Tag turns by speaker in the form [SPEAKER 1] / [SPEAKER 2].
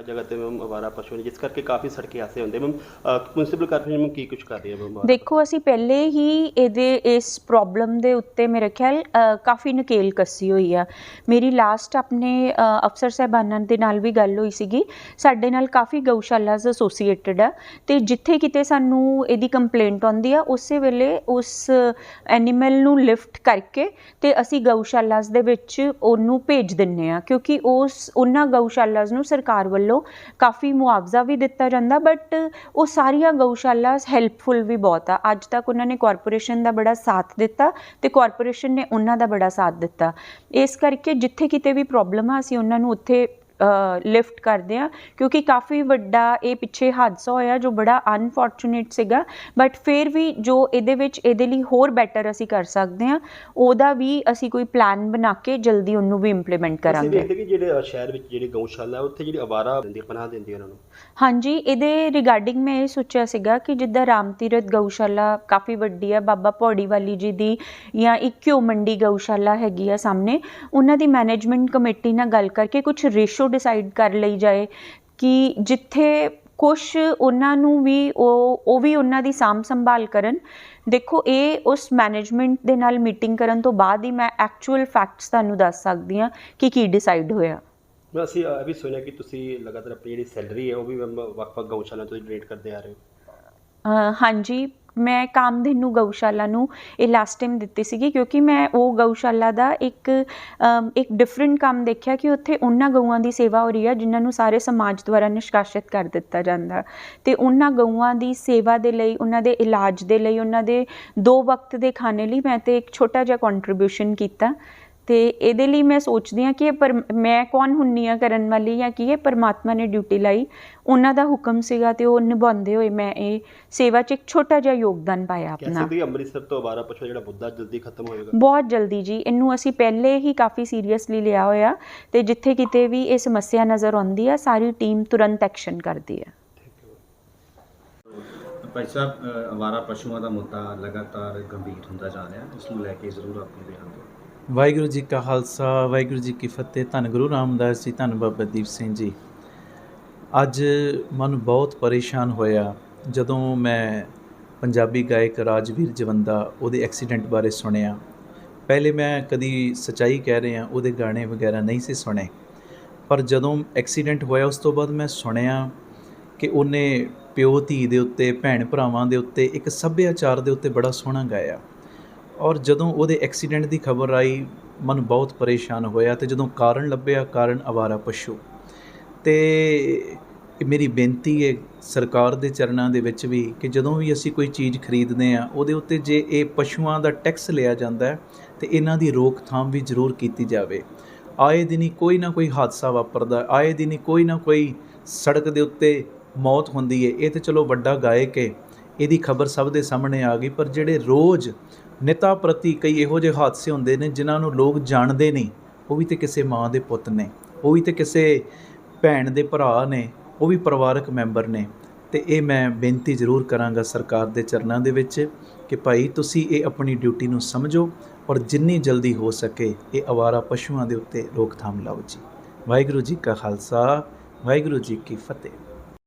[SPEAKER 1] ਜਗ੍ਹਾ ਜਗ੍ਹਾ ਤੇ ਮੈਮ ਅਵਾਰਾ ਪਸ਼ੂ ਨੇ, ਜਿਸ ਕਰਕੇ ਕਾਫੀ ਸੜਕੇ ਐਸੇ ਹੁੰਦੇ। ਮੈਮ ਮਿਊਨਿਸਪਲ ਕਾਰਪੋਰੇਸ਼ਨ ਮੈਮ ਕੀ ਕੁਝ ਕਰ ਰਹੀ ਹੈ ਮੈਮ
[SPEAKER 2] ਦੇਖੋ, ਅਸੀਂ ਪਹਿਲੇ ਹੀ ਇਹਦੇ, ਇਸ ਪ੍ਰੋਬਲਮ ਦੇ ਉੱਤੇ ਮੇਰੇ ਖਿਆਲ ਕਾਫੀ ਨਕੇਲ ਕੱਸੀ ਹੋਈ ਆ। ਮੇਰੀ ਲਾਸਟ ਆਪਣੇ ਅਫਸਰ ਸਾਹਿਬਾਨਾਂ ਦੇ ਨਾਲ ਵੀ ਗੱਲ ਹੋਈ ਸੀਗੀ। ਸਾਡੇ ਨਾਲ ਕਾਫੀ ਗਊਸ਼ਾਲਾਜ਼ ਐਸੋਸੀਏਟਡ ਆ। ਤੇ ਜਿੱਥੇ ਕਿਤੇ ਸਾਨੂੰ ਇਹਦੀ ਕੰਪਲੇਂਟ ਆਉਂਦੀ ਆ, ਉਸੇ ਵੇਲੇ ਉਸ ਐਨੀਮਲ ਨੂੰ ਲਿਫਟ ਕਰਕੇ ਤੇ ਅਸੀਂ ਗਊਸ਼ਾਲਾਜ਼ ਦੇ ਵਿੱਚ ਉਹਨੂੰ ਭੇਜ ਦਿੰਨੇ ਆ। ਕਿਉਂਕਿ ਉਸ, ਉਹਨਾਂ ਗਊਸ਼ਾਲਾਜ਼ ਨੂੰ ਸਰਕਾਰ ਵੱਲੋਂ ਕਾਫੀ ਮੁਆਵਜ਼ਾ ਵੀ ਦਿੱਤਾ ਜਾਂਦਾ ਬਟ ਉਹ ਸਾਰੀਆਂ ਗਊਸ਼ਾਲਾਜ਼ ਹੈਲਪਫੁਲ ਵੀ ਬਹੁਤ ਆ। ਅੱਜ ਤੱਕ ਉਹਨਾਂ ਨੇ ਕਾਰਪੋਰੇਸ਼ਨ ਦਾ ਬੜਾ ਸਾਥ ਦਿੱਤਾ ਤੇ ਕਾਰਪੋਰੇਸ਼ਨ ਨੇ ਉਹਨਾਂ ਦਾ ਬੜਾ ਸਾਥ ਦਿੱਤਾ। ਇਸ ਕਰਕੇ ਜਿੱਥੇ ਕਿਤੇ ਵੀ ਪ੍ਰੋਬਲਮ ਆ, ਅਸੀਂ ਉਹਨਾਂ ਨੂੰ ਉੱਥੇ ਲਿਫਟ ਕਰਦੇ ਆ ਕਿਉਂਕਿ ਕਾਫੀ ਵੱਡਾ ਇਹ ਪਿੱਛੇ ਹਾਦਸਾ ਹੋਇਆ ਜੋ ਬੜਾ ਅਨਫੋਰਚੂਨੇਟ ਸੀਗਾ। ਬਟ ਫਿਰ ਵੀ ਜੋ ਇਹਦੇ ਵਿੱਚ ਇਹਦੇ ਲਈ ਹੋਰ ਬੈਟਰ ਅਸੀਂ ਕਰ ਸਕਦੇ ਆ ਉਹਦਾ ਵੀ ਅਸੀਂ ਕੋਈ ਪਲਾਨ ਬਣਾ ਕੇ ਜਲਦੀ ਉਹਨੂੰ ਵੀ ਇੰਪਲੀਮੈਂਟ
[SPEAKER 1] ਅਸੀਂ
[SPEAKER 2] ਕਰਾਂਗੇ।
[SPEAKER 1] ਦੇਖਦੇ ਕਿ ਜਿਹੜੇ ਸ਼ਹਿਰ ਵਿੱਚ ਜਿਹੜੇ ਗਊਸ਼ਾਲਾ ਹੈ, ਉੱਥੇ ਜਿਹੜੀ ਅਵਾਰਾ ਦਿੰਦੀ ਪਨਾਹ ਦਿੰਦੀ ਉਹਨਾਂ ਨੂੰ?
[SPEAKER 2] ਹਾਂਜੀ ਇਹਦੇ ਰਿਗਾਰਡਿੰਗ ਮੈਂ ਇਹ ਸੋਚਿਆ ਸੀਗਾ ਕਿ ਜਿੱਦਾਂ ਰਾਮ ਤੀਰਥ ਗਊਸ਼ਾਲਾ ਕਾਫੀ ਵੱਡੀ ਹੈ ਬਾਬਾ ਪੌੜੀ ਵਾਲੀ ਜੀ ਦੀ ਜਾਂ ਇੱਕ ਘਿਓ ਮੰਡੀ ਗਊਸ਼ਾਲਾ ਹੈਗੀ ਆ ਸਾਹਮਣੇ ਉਹਨਾਂ ਦੀ ਮੈਨੇਜਮੈਂਟ ਕਮੇਟੀ ਨਾਲ ਗੱਲ ਕਰਕੇ ਕੁਝ ਰੇਸ਼ੋ ਡਿਸਾਈਡ ਕਰ ਲਈ ਜਾਏ ਕਿ ਜਿੱਥੇ ਕੁਝ ਉਹਨਾਂ ਨੂੰ ਵੀ ਉਹ ਉਹ ਵੀ ਉਹਨਾਂ ਦੀ ਸਾਂਭ ਸੰਭਾਲ ਕਰਨ। ਦੇਖੋ ਇਹ ਉਸ ਮੈਨੇਜਮੈਂਟ ਦੇ ਨਾਲ ਮੀਟਿੰਗ ਕਰਨ ਤੋਂ ਬਾਅਦ ਹੀ ਮੈਂ ਐਕਚੁਅਲ ਫੈਕਟਸ ਤੁਹਾਨੂੰ ਦੱਸ ਸਕਦੀ ਹਾਂ ਕਿ ਕੀ ਡਿਸਾਈਡ ਹੋਇਆ।
[SPEAKER 1] ਮੈਂ ਅਸੀਂ ਇਹ ਵੀ ਸੁਣਿਆ ਕਿ ਤੁਸੀਂ ਲਗਾਤਾਰ ਆਪਣੀ ਜਿਹੜੀ ਸੈਲਰੀ ਹੈ ਉਹ ਵੀ ਵੱਖ-ਵੱਖ ਗਊਸ਼ਾਲਾ ਤੋਂ ਡੋਨੇਟ ਕਰਦੇ ਆ ਰਹੇ ਹੋ।
[SPEAKER 2] ਹਾਂਜੀ ਮੈਂ ਕਾਮਧੇਨੂ ਗਊਸ਼ਾਲਾ ਨੂੰ ਇਹ ਲਾਸਟ ਟਾਈਮ ਦਿੱਤੀ ਸੀਗੀ ਕਿਉਂਕਿ ਮੈਂ ਉਹ ਗਊਸ਼ਾਲਾ ਦਾ ਇੱਕ ਇੱਕ ਡਿਫਰੈਂਟ ਕੰਮ ਦੇਖਿਆ ਕਿ ਉੱਥੇ ਉਹਨਾਂ ਗਊਆਂ ਦੀ ਸੇਵਾ ਹੋ ਰਹੀ ਹੈ ਜਿਨ੍ਹਾਂ ਨੂੰ ਸਾਰੇ ਸਮਾਜ ਦੁਆਰਾ ਨਿਸ਼ਕਾਸਿਤ ਕਰ ਦਿੱਤਾ ਜਾਂਦਾ। ਤੇ ਉਹਨਾਂ ਗਊਆਂ ਦੀ ਸੇਵਾ ਦੇ ਲਈ, ਉਹਨਾਂ ਦੇ ਇਲਾਜ ਦੇ ਲਈ, ਉਹਨਾਂ ਦੇ ਦੋ ਵਕਤ ਦੇ ਖਾਣੇ ਲਈ ਮੈਂ ਤੇ ਇੱਕ ਛੋਟਾ ਜਿਹਾ ਕੰਟਰੀਬਿਊਸ਼ਨ ਕੀਤਾ। ਤੇ ਇਹਦੇ ਲਈ ਮੈਂ ਸੋਚਦੀ ਹਾਂ ਕਿ ਇਹ ਪਰ ਮੈਂ ਕੌਣ ਹੁੰਨੀ ਆ ਕਰਨ ਵਾਲੀ ਜਾਂ ਕੀ ਇਹ ਪਰਮਾਤਮਾ ਨੇ ਡਿਊਟੀ ਲਾਈ। ਉਹਨਾਂ ਦਾ ਹੁਕਮ ਸੀਗਾ ਤੇ ਉਹ ਨਿਭਾਉਂਦੇ ਹੋਏ ਮੈਂ ਇਹ ਸੇਵਾ 'ਚ ਇੱਕ ਛੋਟਾ ਜਿਹਾ ਯੋਗਦਾਨ ਪਾਇਆ ਆਪਣਾ।
[SPEAKER 1] ਸਕਦੇ ਕਿ ਅੰਮ੍ਰਿਤਸਰ ਤੋਂ ਅਵਾਰਾ ਪਸ਼ੂ ਦਾ ਜਿਹੜਾ ਮੁੱਦਾ ਜਲਦੀ ਖਤਮ ਹੋਏਗਾ।
[SPEAKER 2] ਬਹੁਤ ਜਲਦੀ ਜੀ। ਇਹਨੂੰ ਅਸੀਂ ਪਹਿਲੇ ਹੀ ਕਾਫੀ ਸੀਰੀਅਸਲੀ ਲਿਆ ਹੋਇਆ ਤੇ ਜਿੱਥੇ ਕਿਤੇ ਵੀ ਇਹ ਸਮੱਸਿਆ ਨਜ਼ਰ ਆਉਂਦੀ ਆ ਸਾਰੀ ਟੀਮ ਤੁਰੰਤ ਐਕਸ਼ਨ ਕਰਦੀ ਹੈ
[SPEAKER 3] ਭਾਈ ਸਾਹਿਬ ਅਵਾਰਾ ਪਸ਼ੂਆਂ ਦਾ ਮੁੱਦਾ ਲਗਾਤਾਰ ਗੰਭੀਰ ਹੁੰਦਾ ਜਾ ਰਿਹਾ। ਇਸ ਨੂੰ ਲੈ ਕੇ ਜ਼ਰੂਰ ਆਪਣੀ ਬਿਆਨ ਦਿਓ।
[SPEAKER 4] ਵਾਹਿਗੁਰੂ ਜੀ ਕਾ ਖਾਲਸਾ, ਵਾਹਿਗੁਰੂ ਜੀ ਕੀ ਫਤਿਹ। ਧੰਨ ਗੁਰੂ ਰਾਮਦਾਸ ਜੀ, ਧੰਨ ਬਾਬਾ ਦੀਪ ਸਿੰਘ ਜੀ। ਅੱਜ ਮਨ ਬਹੁਤ ਪਰੇਸ਼ਾਨ ਹੋਇਆ। ਜਦੋਂ ਮੈਂ ਪੰਜਾਬੀ ਗਾਇਕ ਰਾਜਵੀਰ ਜਵੰਦਾ ਉਹਦੇ ਐਕਸੀਡੈਂਟ ਬਾਰੇ ਸੁਣਿਆ। ਪਹਿਲੇ ਮੈਂ ਕਦੀ ਸਚਾਈ ਕਹਿ ਰਿਹਾ, ਉਹਦੇ ਗਾਣੇ ਵਗੈਰਾ ਨਹੀਂ ਸੀ ਸੁਣੇ। ਪਰ ਜਦੋਂ ਐਕਸੀਡੈਂਟ ਹੋਇਆ, ਉਸ ਤੋਂ ਬਾਅਦ ਮੈਂ ਸੁਣਿਆ ਕਿ ਉਹਨੇ ਪਿਓ ਧੀ ਦੇ ਉੱਤੇ, ਭੈਣ ਭਰਾਵਾਂ ਦੇ ਉੱਤੇ, ਇੱਕ ਸੱਭਿਆਚਾਰ ਦੇ ਉੱਤੇ ਬੜਾ ਸੋਹਣਾ ਗਾਇਆ। ਔਰ ਜਦੋਂ ਉਹਦੇ ਐਕਸੀਡੈਂਟ ਦੀ ਖਬਰ ਆਈ, ਮਨ ਬਹੁਤ ਪਰੇਸ਼ਾਨ ਹੋਇਆ ਤੇ ਜਦੋਂ ਕਾਰਨ ਲੱਭਿਆ, ਕਾਰਨ ਅਵਾਰਾ ਪਸ਼ੂ। ਤੇ ਮੇਰੀ ਬੇਨਤੀ ਹੈ ਸਰਕਾਰ ਦੇ ਚਰਨਾਂ ਦੇ ਵਿੱਚ ਵੀ ਕਿ ਜਦੋਂ ਵੀ ਅਸੀਂ ਕੋਈ ਚੀਜ਼ ਖਰੀਦਦੇ ਆ ਉਹਦੇ ਉੱਤੇ ਜੇ ਇਹ ਪਸ਼ੂਆਂ ਦਾ ਟੈਕਸ ਲਿਆ ਜਾਂਦਾ ਹੈ, ਤੇ ਇਹਨਾਂ ਦੀ ਰੋਕਥਾਮ ਵੀ ਜ਼ਰੂਰ ਕੀਤੀ ਜਾਵੇ। ਆਏ ਦਿਨੀ ਕੋਈ ਨਾ ਕੋਈ ਹਾਦਸਾ ਵਾਪਰਦਾ ਆਏ ਦਿਨੀ ਕੋਈ ਨਾ ਕੋਈ ਸੜਕ ਦੇ ਉੱਤੇ ਮੌਤ ਹੁੰਦੀ ਹੈ। ਇਹ ਤੇ ਚਲੋ ਵੱਡਾ ਗਾਇਕ ਹੈ ਇਹਦੀ ਖਬਰ ਸਭ ਦੇ ਸਾਹਮਣੇ ਆ ਗਈ, ਪਰ ਜਿਹੜੇ ਰੋਜ਼ ਨੇਤਾ ਪ੍ਰਤੀ ਕਈ ਇਹੋ ਜਿਹੇ ਹਾਦਸੇ ਹੁੰਦੇ ਨੇ ਜਿਨ੍ਹਾਂ ਨੂੰ ਲੋਕ ਜਾਣਦੇ ਨਹੀਂ, ਉਹ ਵੀ ਤੇ ਕਿਸੇ ਮਾਂ ਦੇ ਪੁੱਤ ਨੇ, ਉਹ ਵੀ ਤੇ ਕਿਸੇ ਭੈਣ ਦੇ ਭਰਾ ਨੇ, ਉਹ ਵੀ ਪਰਿਵਾਰਕ ਮੈਂਬਰ ਨੇ। ਤੇ ਇਹ ਮੈਂ ਬੇਨਤੀ ਜ਼ਰੂਰ ਕਰਾਂਗਾ ਸਰਕਾਰ ਦੇ ਚਰਨਾਂ ਦੇ ਵਿੱਚ ਕਿ ਭਾਈ ਤੁਸੀਂ ਇਹ ਆਪਣੀ ਡਿਊਟੀ ਨੂੰ ਸਮਝੋ ਔਰ ਜਿੰਨੀ ਜਲਦੀ ਹੋ ਸਕੇ ਇਹ ਅਵਾਰਾ ਪਸ਼ੂਆਂ ਦੇ ਉੱਤੇ ਰੋਕਥਾਮ ਲਾਓ ਜੀ। ਵਾਹਿਗੁਰੂ ਜੀ ਕਾ ਖਾਲਸਾ, ਵਾਹਿਗੁਰੂ ਜੀ ਕੀ ਫਤਿਹ।